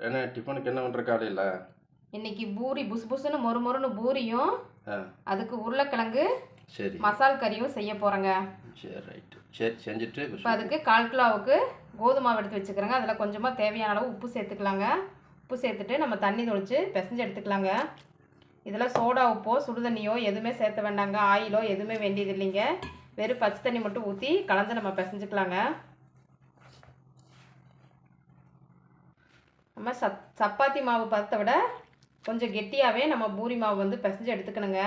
என்ன டிஃபனுக்கு என்ன பண்ணுற காலையில்? இன்னைக்கு பூரி புசு புசுன்னு மொறு மொறுன்னு பூரியும் ஆ. அதுக்கு உருளைக்கிழங்கு சரி. மசால் கறியும் செய்ய போகிறேங்க சரி ரைட்டு. சரி செஞ்சுட்டு இப்போ அதுக்கு கால் கிலோவுக்கு கோதுமை மாவு எடுத்து வச்சுக்கிறேங்க. அதில் கொஞ்சமாக தேவையான அளவு உப்பு சேர்த்துக்கலாங்க. உப்பு சேர்த்துட்டு நம்ம தண்ணி தொளிச்சு பிசைஞ்சு எடுத்துக்கலாங்க. இதில் சோடா உப்போ சுடுதண்ணியோ எதுவுமே சேர்த்த வேண்டாங்க. ஆயிலோ எதுவுமே வேண்டியது இல்லைங்க வெறும் பச்சை தண்ணி மட்டும் ஊற்றி கலந்து நம்ம பிசைஞ்சுக்கலாங்க. நம்ம சப் சப்பாத்தி மாவு பதத்தை விட கொஞ்சம் கெட்டியாகவே நம்ம பூரி மாவு வந்து பிசைஞ்சு எடுத்துக்கணுங்க.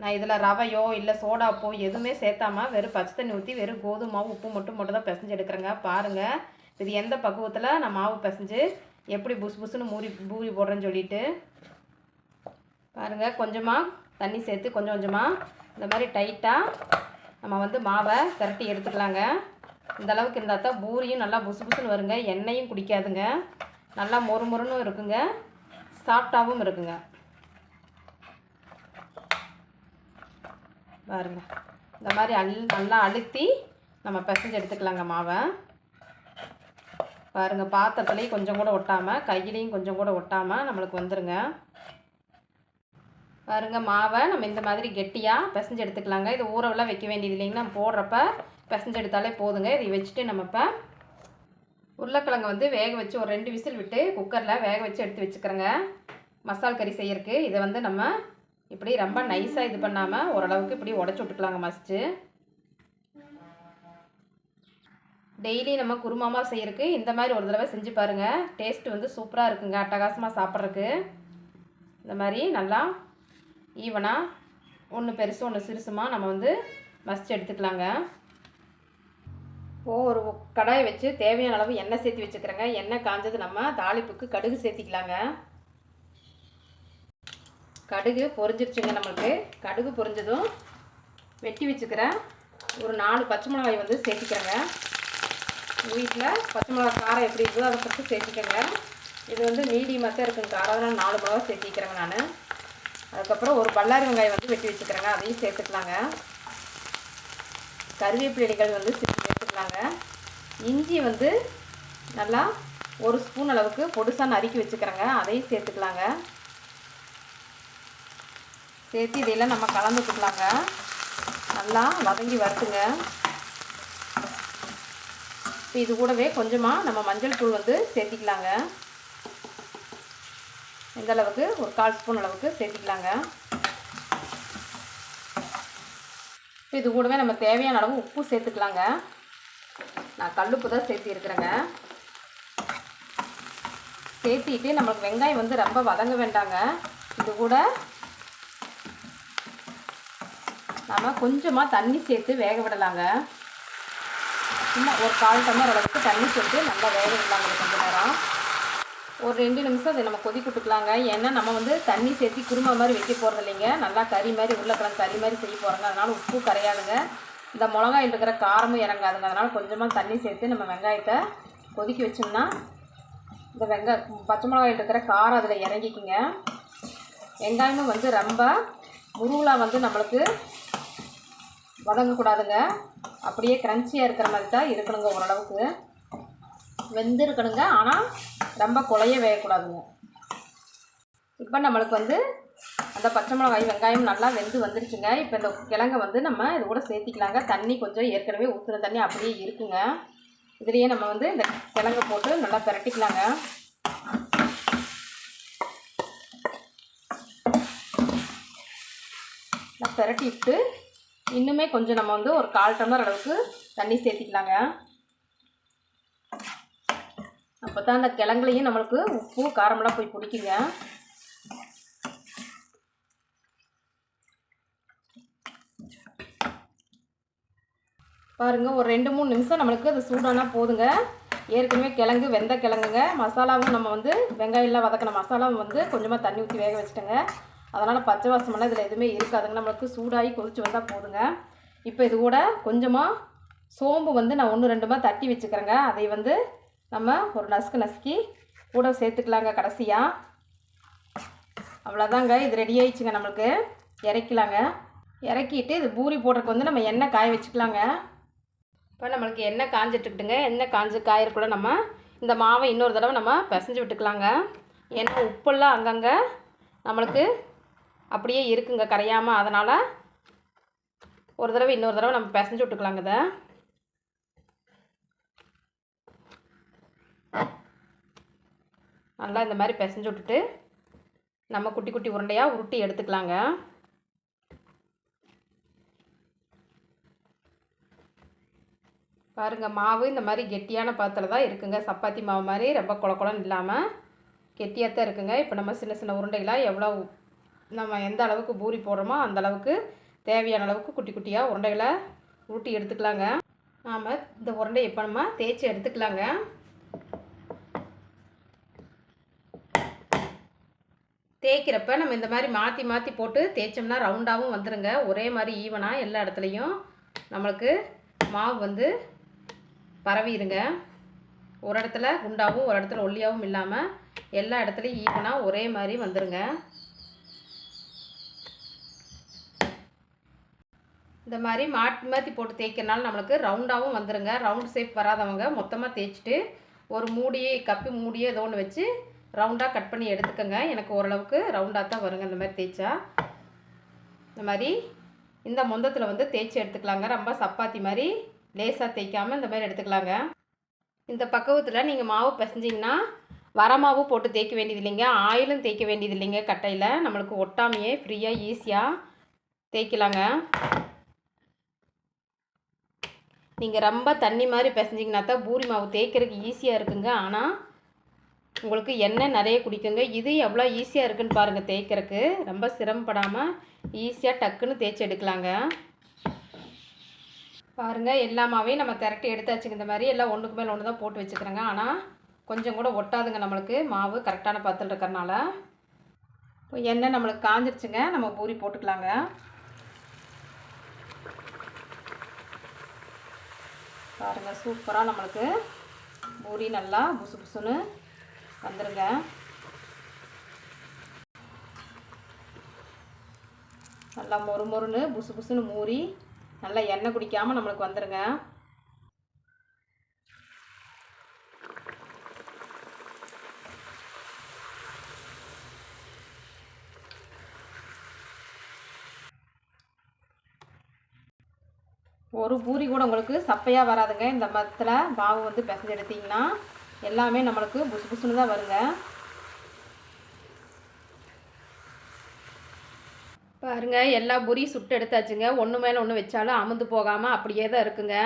நான் இதில் ரவையோ இல்லை சோடாப்போ எதுவுமே சேர்த்தாமல் வெறும் பச்சை தண்ணி ஊற்றி வெறும் கோதுமை மாவு உப்பு மட்டும் மட்டும் தான் பிசைஞ்சு எடுக்கிறேங்க. பாருங்கள் இது எந்த பக்குவத்தில் நான் மாவு பிசைஞ்சு எப்படி புஸ் புசுன்னு மூரி பூரி போடுறேன்னு சொல்லிட்டு. பாருங்கள் கொஞ்சமாக தண்ணி சேர்த்து கொஞ்சம் கொஞ்சமாக இந்த மாதிரி டைட்டாக நம்ம வந்து மாவை திரட்டி எடுத்துக்கலாங்க. இந்த அளவுக்கு இருந்தால் தான் பூரியும் நல்லா புசு புசுன்னு வருங்க. எண்ணெயும் குடிக்காதுங்க. நல்லா மொறு மொறுன்னு இருக்குங்க. சாஃப்டாகவும் இருக்குங்க. பாருங்க. இந்த மாதிரி அல் நல்லா அழுத்தி நம்ம பிசைஞ்சு எடுத்துக்கலாங்க மாவை. பாருங்க பாத்திரத்துலேயும் கொஞ்சம் கூட ஒட்டாமல் கையிலையும் கொஞ்சம் கூட ஒட்டாமல் நம்மளுக்கு வந்துருங்க. பாருங்க மாவை நம்ம இந்த மாதிரி கெட்டியாக பிசைஞ்சு எடுத்துக்கலாங்க. இது ஊறவெல்லாம் வைக்க வேண்டியது இல்லைங்க நம்ம போடுறப்ப பிசைஞ்சு எடுத்தாலே போதுங்க. இதை வச்சுட்டு நம்ம இப்போ உருளைக்கிழங்கு வந்து வேக வச்சு ஒரு ரெண்டு விசில் விட்டு குக்கரில் வேக வச்சு எடுத்து வச்சுக்கிறேங்க. மசால் கறி செய்யறதுக்கு இதை வந்து நம்ம இப்படி ரொம்ப நைஸாக இது பண்ணாமல் ஓரளவுக்கு இப்படி உடச்சி விட்டுக்கலாங்க மசிச்சு டெய்லி நம்ம குருமாமா செய்யறதுக்கு இந்த மாதிரி ஒரு தடவை செஞ்சு பாருங்கள் டேஸ்ட் வந்து சூப்பராக இருக்குங்க. அட்டகாசமாக சாப்பிட்றதுக்கு. இந்த மாதிரி நல்லா ஈவனாக ஒன்று பெருசு ஒன்று சிறுசுமா நம்ம வந்து மசிச்சு எடுத்துக்கலாங்க. இப்போ ஒரு கடாயை வச்சு தேவையான அளவு எண்ணெய் சேர்த்து வச்சுக்கிறேங்க. எண்ணெய் காஞ்சது நம்ம தாளிப்புக்கு கடுகு சேர்த்திக்கலாங்க. கடுகு பொரிஞ்சிருச்சுங்க நம்மளுக்கு. கடுகு பொரிஞ்சதும் வெட்டி வச்சுக்கிறேன் ஒரு நாலு பச்சை மிளகாய் வந்து சேர்த்திக்கிறேங்க. வீட்டில் பச்சை மிளகாய் காரம் எப்படி இருக்குதோ அதை ஃபஸ்ட்டு சேர்த்திக்கங்க. இது வந்து மீடியமாக தான் இருக்குங்க. காரம் அதனால் நாலு மிளகா சேர்த்திக்கிறேங்க நான். அதுக்கப்புறம் ஒரு பல்லாரி வெங்காயம் வந்து வெட்டி வச்சுக்கிறேங்க. அதையும் சேர்த்துக்கலாங்க. கருவேப்பிலைகள் வந்து வச்சுருக்காங்க. இஞ்சி வந்து நல்லா ஒரு ஸ்பூன் அளவுக்கு பொடுசாக நறுக்கி வச்சுக்கிறேங்க. அதையும் சேர்த்துக்கலாங்க. சேர்த்து இதையெல்லாம் நம்ம கலந்துக்கலாங்க. நல்லா வதங்கி வறுத்துங்க இப்போ இது கூடவே கொஞ்சமாக நம்ம மஞ்சள் தூள் வந்து சேர்த்திக்கலாங்க. இந்த அளவுக்கு ஒரு கால் ஸ்பூன் அளவுக்கு சேர்த்திக்கலாங்க. இப்போ இது கூடவே நம்ம தேவையான அளவு உப்பு சேர்த்துக்கலாங்க. நான் கல்லுப்பு தான் சேர்த்திருக்கிறேங்க சேர்த்திட்டு நம்மளுக்கு வெங்காயம் வந்து ரொம்ப வதங்க வேண்டாங்க. இது கூட நம்ம கொஞ்சமாக தண்ணி சேர்த்து வேக விடலாங்க. சும்மா ஒரு கால் டம்ளர் அளவுக்கு தண்ணி சேர்த்து நல்லா வேக விடலாங்க கொஞ்ச நேரம். ஒரு ரெண்டு நிமிஷம் அதை நம்ம கொதிக்க விட்டுக்கலாங்க. ஏன்னா நம்ம வந்து தண்ணி சேர்த்து குருமா மாதிரி வைக்க போகிறது இல்லைங்க. நல்லா கறி மாதிரி உருளைக்கிழங்கு கறி மாதிரி செய்ய போகிறோங்க அதனால் உப்பு கரையாதுங்க. இந்த மிளகாயில் இருக்கிற காரமும் இறங்காதுங்க அதனால் கொஞ்சமாக தண்ணி சேர்த்து நம்ம வெங்காயத்தை கொதிக்க வச்சோம்னா இந்த வெங்காய பச்சை மிளகாயில் இருக்கிற காரம் அதில் இறங்கிக்குங்க. வெங்காயமும் வந்து ரொம்ப முருகலாக வந்து நம்மளுக்கு வதங்கக்கூடாதுங்க. அப்படியே க்ரன்ச்சியாக இருக்கிற மாதிரி தான் இருக்கணுங்க ஓரளவுக்கு. வெந்து இருக்கணுங்க ஆனால் ரொம்ப குழைய வேகக்கூடாதுங்க. இப்போ நம்மளுக்கு வந்து அந்த பச்சை மிளகாய் வெங்காயம் நல்லா வெந்து வந்துருச்சுங்க. இப்போ இந்த கிழங்க வந்து நம்ம இது கூட சேர்த்திக்கலாங்க. தண்ணி கொஞ்சம் ஏற்கனவே ஊற்றுற தண்ணி அப்படியே இருக்குங்க. இதுலேயே நம்ம வந்து இந்த கிழங்க போட்டு நல்லா பிரட்டிக்கலாங்க. நல்லா பிரட்டிட்டு இன்னுமே கொஞ்சம் நம்ம வந்து ஒரு கால் டம்ளர் அளவுக்கு தண்ணி சேர்த்திக்கலாங்க. அப்போ தான் அந்த கிழங்குலையும் நம்மளுக்கு உப்பு காரமெல்லாம் போய் பிடிக்குங்க. பாருங்கள் ஒரு ரெண்டு மூணு நிமிஷம் நம்மளுக்கு அது சூடானா போதுங்க. ஏற்கனவே கிழங்கு வெந்த கிழங்குங்க. மசாலாவும் நம்ம வந்து வெங்காயம்லாம் வதக்கின மசாலாவும் வந்து கொஞ்சமாக தண்ணி ஊற்றி வேக வச்சுட்டோங்க. அதனால் பச்சை வாசமெல்லாம் இதில் எதுவுமே இருக்காதுங்க. நம்மளுக்கு சூடாகி கொதிச்சு வந்தால் போதுங்க. இப்போ இது கூட கொஞ்சமாக சோம்பு வந்து நான் ஒன்று ரெண்டுமா தட்டி வச்சுக்கிறேங்க. அதை வந்து நம்ம ஒரு நசுக்கு நசுக்கி கூட சேர்த்துக்கலாங்க கடைசியாக அவ்வளோதாங்க இது ரெடி ஆயிடுச்சுங்க நம்மளுக்கு. இறக்கலாங்க. இறக்கிட்டு இது பூரி போடுறதுக்கு வந்து நம்ம எண்ணெய் காய வச்சுக்கலாங்க. இப்போ நம்மளுக்கு எண்ணெய் காஞ்சிட்ருக்குதுங்க எண்ணெய் காஞ்சு காயறக்குள்ள நம்ம இந்த மாவை இன்னொரு தடவை நம்ம பிசைஞ்சு விட்டுக்கலாங்க. ஏன்னா உப்பெல்லாம் அங்கங்கே நம்மளுக்கு அப்படியே இருக்குங்க கரையாமல் அதனால் ஒரு தடவை இன்னொரு தடவை நம்ம பிசைஞ்சு விட்டுக்கலாங்க இதை. நல்லா இந்த மாதிரி பிசைஞ்சு விட்டுட்டு நம்ம குட்டி குட்டி உருண்டையாக உருட்டி எடுத்துக்கலாங்க. பாருங்கள் மாவு இந்த மாதிரி கெட்டியான பாத்திரம் தான் இருக்குங்க. சப்பாத்தி மாவு மாதிரி ரொம்ப குள இல்லாமல் கெட்டியாக தான் இருக்குங்க. இப்போ நம்ம சின்ன சின்ன உருண்டைகளாக எவ்வளோ நம்ம எந்த அளவுக்கு பூரி போடுறோமோ அந்த அளவுக்கு தேவையான அளவுக்கு குட்டி குட்டியாக உருண்டைகளை உருட்டி எடுத்துக்கலாங்க. நாம் இந்த உருண்டை இப்போ நம்ம தேய்ச்சி எடுத்துக்கலாங்க. தேய்க்கிறப்ப நம்ம இந்த மாதிரி மாற்றி மாற்றி போட்டு தேய்ச்சோம்னா ரவுண்டாகவும் வந்துடுங்க ஒரே மாதிரி ஈவனாக எல்லா இடத்துலையும் நம்மளுக்கு மாவு வந்து பரவிடுங்க ஒரு இடத்துல குண்டாகவும் ஒரு இடத்துல ஒல்லியாகவும் இல்லாமல் எல்லா இடத்துலையும் ஈவனாக ஒரே மாதிரி வந்துடுங்க இந்த மாதிரி மாற்றி மாற்றி போட்டு தேய்க்கிறனால நம்மளுக்கு ரவுண்டாகவும் வந்துடுங்க ரவுண்ட் ஷேப் வராதவங்க மொத்தமாக தேய்ச்சிட்டு ஒரு மூடியை கப்பி மூடியே ஏதோ ஒன்று வச்சு ரவுண்டாக கட் பண்ணி எடுத்துக்கோங்க. எனக்கு ஓரளவுக்கு ரவுண்டாக தான் வருங்க இந்த மாதிரி தேய்ச்சா. இந்த மாதிரி இந்த மொந்தத்தில் வந்து தேய்ச்சி எடுத்துக்கலாங்க. ரொம்ப சப்பாத்தி மாதிரி லேசாக தேய்க்காமல் இந்த மாதிரி எடுத்துக்கலாங்க. இந்த பக்குவத்தில் நீங்கள் மாவு பிசைஞ்சிங்கன்னா வர மாவு போட்டு தேய்க்க வேண்டியது இல்லைங்க ஆயிலும் தேய்க்க வேண்டியது இல்லைங்க கட்டையில். நம்மளுக்கு ஒட்டாமையே ஃப்ரீயாக ஈஸியாக தேய்க்கலாங்க. நீங்கள் ரொம்ப தண்ணி மாதிரி பிசைஞ்சிங்கன்னா தான் பூரி மாவு தேய்க்கிறதுக்கு ஈஸியாக இருக்குங்க. ஆனால் உங்களுக்கு எண்ணெய் நிறைய குடிக்குங்க. இது எவ்வளோ ஈஸியாக இருக்குன்னு பாருங்கள் தேய்க்கிறதுக்கு. ரொம்ப சிரமப்படாமல் ஈஸியாக டக்குன்னு தேய்ச்சி எடுக்கலாங்க. பாருங்கள் எல்லா மாவையும் நம்ம திரட்டி எடுத்தாச்சுங்க இந்த மாதிரி எல்லாம் ஒன்றுக்கு மேலே ஒன்று தான் போட்டு வச்சுக்கிறேங்க. ஆனால் கொஞ்சம் கூட ஒட்டாதுங்க நம்மளுக்கு. மாவு கரெக்டான பத்தில் இருக்கிறனால இப்போ எண்ணெய் நம்மளுக்கு காஞ்சிருச்சுங்க. நம்ம பூரி போட்டுக்கலாங்க. பாருங்கள் சூப்பராக நம்மளுக்கு பூரி நல்லா புசு புசுன்னு வந்துடுங்க நல்லா மொறு மொறுன்னு புசு புசுன்னு மூறி நல்லா எண்ணெய் குடிக்காமல் நம்மளுக்கு வந்துடுங்க ஒரு பூரி கூட உங்களுக்கு சப்பையாக வராதுங்க. இந்த மரத்தில் மாவு வந்து பிசைஞ்சு எடுத்திங்கன்னா எல்லாமே நம்மளுக்கு புசு புசுன்னு தான் வருங்க. பாருங்க எல்லா பூரியும் சுட்டு எடுத்தாச்சுங்க. ஒன்று மேலே ஒன்று வச்சாலும் அமுந்து போகாமல் அப்படியே தான் இருக்குங்க.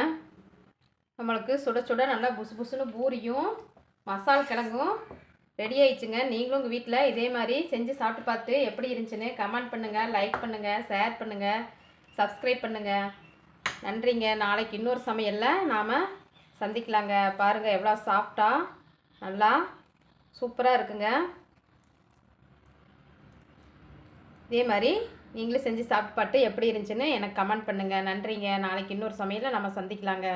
நம்மளுக்கு சுட சுட நல்லா புசு புசுன்னு பூரியும் மசால் கிழங்கும் ரெடி ஆயிடுச்சுங்க. நீங்களும் உங்கள் வீட்டில் இதே மாதிரி செஞ்சு சாப்பிட்டு பார்த்து எப்படி இருந்துச்சுன்னு கமெண்ட் பண்ணுங்கள் லைக் பண்ணுங்கள் ஷேர் பண்ணுங்கள் சப்ஸ்கிரைப் பண்ணுங்கள் நன்றிங்க. நாளைக்கு இன்னொரு சமையலில் நாம் சந்திக்கலாங்க. பாருங்கள் எவ்வளோ சாஃப்டாக நல்லா சூப்பராக இருக்குங்க. இதே மாதிரி நீங்களும் செஞ்சு சாப்பிட்டு பார்த்து எப்படி இருந்துச்சுன்னு எனக்கு கமெண்ட் பண்ணுங்கள் நன்றிங்க. நாளைக்கு இன்னொரு சமையலில் நம்ம சந்திக்கலாங்க.